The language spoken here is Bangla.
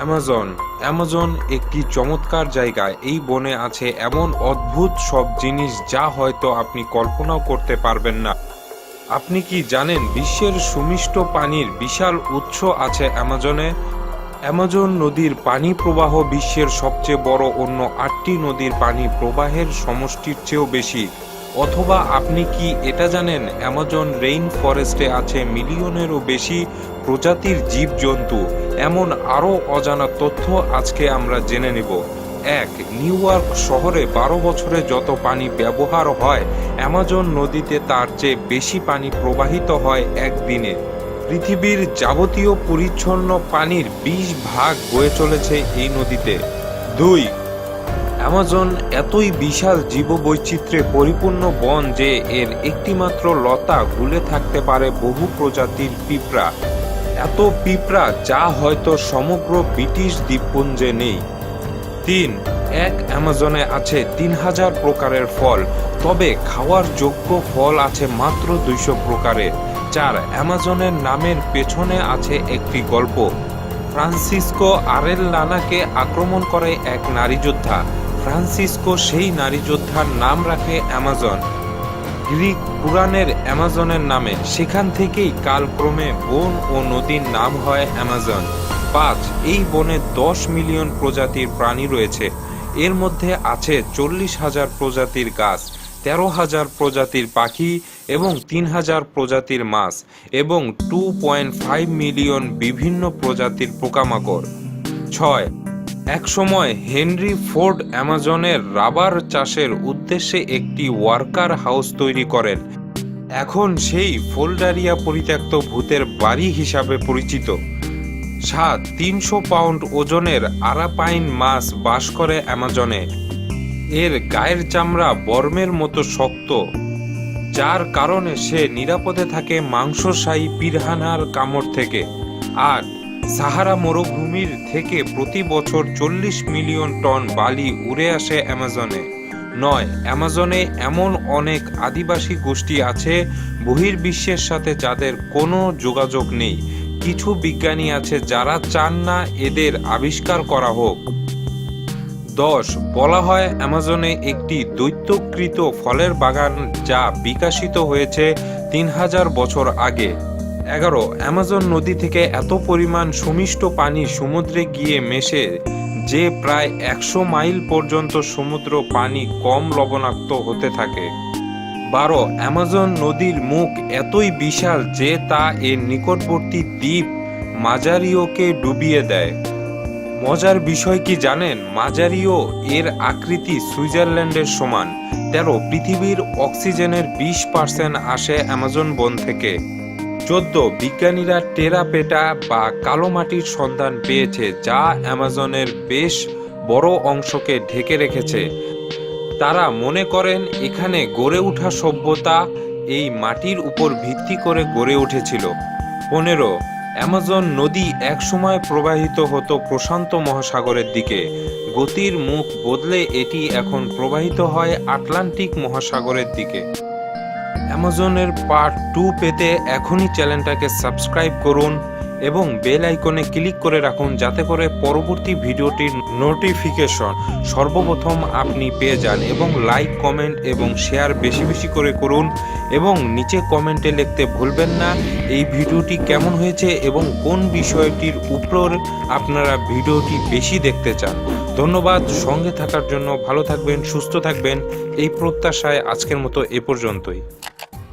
অ্যামাজন অ্যামাজন একটি চমৎকার জায়গা। এই বনে আছে এমন অদ্ভুত সব জিনিস যা হয়তো আপনি কল্পনাও করতে পারবেন না। আপনি কি জানেন বিশ্বের সুমিষ্ট পানির বিশাল উৎস আছে অ্যামাজনে অ্যামাজন নদীর পানি প্রবাহ বিশ্বের সবচেয়ে বড় অন্য আটটি নদীর পানি প্রবাহের সমষ্টির চেয়েও বেশি। অথবা আপনি কি এটা জানেন অ্যামাজন রেইন ফরেস্টে আছে মিলিয়নেরও বেশি প্রজাতির জীবজন্তু। এমন আরও অজানা তথ্য আজকে আমরা জেনে নেব। এক, নিউ ইয়র্ক শহরে বারো বছরে যত পানি ব্যবহার হয়, অ্যামাজন নদীতে তার চেয়ে বেশি পানি প্রবাহিত হয় একদিনে। পৃথিবীর যাবতীয় পরিচ্ছন্ন পানির বিশ ভাগ বয়ে চলেছে এই নদীতে। দুই, অ্যামাজন এতই বিশাল জীববৈচিত্র্যে পরিপূর্ণ বন যে এর একটিমাত্র লতা গুলে থাকতে পারে বহু প্রজাতির পিঁপড়া। এত পিঁপড়া যা হয়তো সমগ্র ব্রিটিশ দ্বীপপুঞ্জে নেই। তিন, এক অ্যামাজনে আছে তিন হাজার প্রকারের ফল, তবে খাওয়ার যোগ্য ফল আছে মাত্র দুইশো প্রকারের। চার, অ্যামাজনের নামের পেছনে আছে একটি গল্প। ফ্রান্সিসকো আরেল লানাকে আক্রমণ করে এক নারী যোদ্ধা ফ্রান্সিসকো সেই নারী যোদ্ধার নাম রাখে অ্যামাজন। গ্রিক পুরাণের অ্যামাজনের নামে। সেখান থেকেই কালক্রমে বন ও নদীর নাম হয় অ্যামাজন। পাঁচ, এই বনে দশ মিলিয়ন প্রজাতির প্রাণী রয়েছে। এর মধ্যে আছে চল্লিশ হাজার প্রজাতির গাছ, তেরো হাজার প্রজাতির পাখি এবং তিন হাজার প্রজাতির মাছ এবং টু পয়েন্ট ফাইভ মিলিয়ন বিভিন্ন প্রজাতির পোকামাকড়। ছয় একসময় হেনরি ফোর্ড অ্যামাজনের রাবার চাষের উদ্দেশ্যে একটি ওয়ার্কার হাউস তৈরি করেন। এখন সেই ফোল্ডারিয়া পরিত্যক্ত ভূতের বাড়ি হিসাবে পরিচিত। সাত তিনশো পাউন্ড ওজনের আরাপাইন মাছ বাস করে অ্যামাজনে। এর গায়ের চামড়া বর্মের মতো শক্ত, যার কারণে সে নিরাপদে থাকে মাংসশায়ী পিরহানার কামড় থেকে। আট সাহারা মরুভূমির থেকে প্রতি বছর চল্লিশ মিলিয়ন টন বালি উড়ে আসে অ্যামাজনে। নয়, অ্যামাজনে এমন অনেক আদিবাসী গোষ্ঠী আছে বহির্বিশ্বের সাথে যাদের কোনো যোগাযোগ নেই। কিছু বিজ্ঞানী আছে যারা চান না এদের আবিষ্কার করা হোক। দশ, বলা হয় অ্যামাজনে একটি দৈত্যকৃত ফলের বাগান যা বিকাশিত হয়েছে তিন হাজার বছর আগে। এগারো, অ্যামাজন নদী থেকে এত পরিমাণ সুমিষ্ট পানি সমুদ্রে গিয়ে মেশে যে প্রায় একশো মাইল পর্যন্ত সমুদ্র পানি কম লবণাক্ত হতে থাকে। বারো, অ্যামাজন নদীর মুখ এতই বিশাল যে তা এর নিকটবর্তী দ্বীপ মাজারিওকে ডুবিয়ে দেয়। মজার বিষয় কি জানেন? মাজারিও এর আকৃতি সুইজারল্যান্ডের সমান। তেরো, পৃথিবীর অক্সিজেনের বিশ পার্সেন্ট আসে অ্যামাজন বন থেকে। চোদ্দ বিজ্ঞানীরা টেরাপেটা বা কালো মাটির সন্ধান পেয়েছে যা অ্যামাজনের বেশ বড় অংশকে ঢেকে রেখেছে। তারা মনে করেন এখানে গড়ে ওঠা সভ্যতা এই মাটির উপর ভিত্তি করে গড়ে উঠেছিল। পনেরো, অ্যামাজন নদী একসময় প্রবাহিত হতো প্রশান্ত মহাসাগরের দিকে। গতির মুখ বদলে এটি এখন প্রবাহিত হয় আটলান্টিক মহাসাগরের দিকে। অ্যামাজনের পার্ট টু পেতে এখনই চ্যানেলটাকে সাবস্ক্রাইব করুন। এবং বেল আইকনে ক্লিক করে রাখুন যাতে করে পরবর্তী ভিডিওটির নোটিফিকেশন সর্বপ্রথম আপনি পেয়ে যান এবং লাইক, কমেন্ট এবং শেয়ার বেশি বেশি করে করুন এবং নিচে কমেন্টে লিখতে ভুলবেন না এই ভিডিওটি কেমন হয়েছে এবং কোন বিষয়টির উপর আপনারা ভিডিওটি বেশি দেখতে চান। ধন্যবাদ, সঙ্গে থাকার জন্য ভালো থাকবেন, সুস্থ থাকবেন, এই প্রত্যাশায় আজকের মতো এ পর্যন্তই।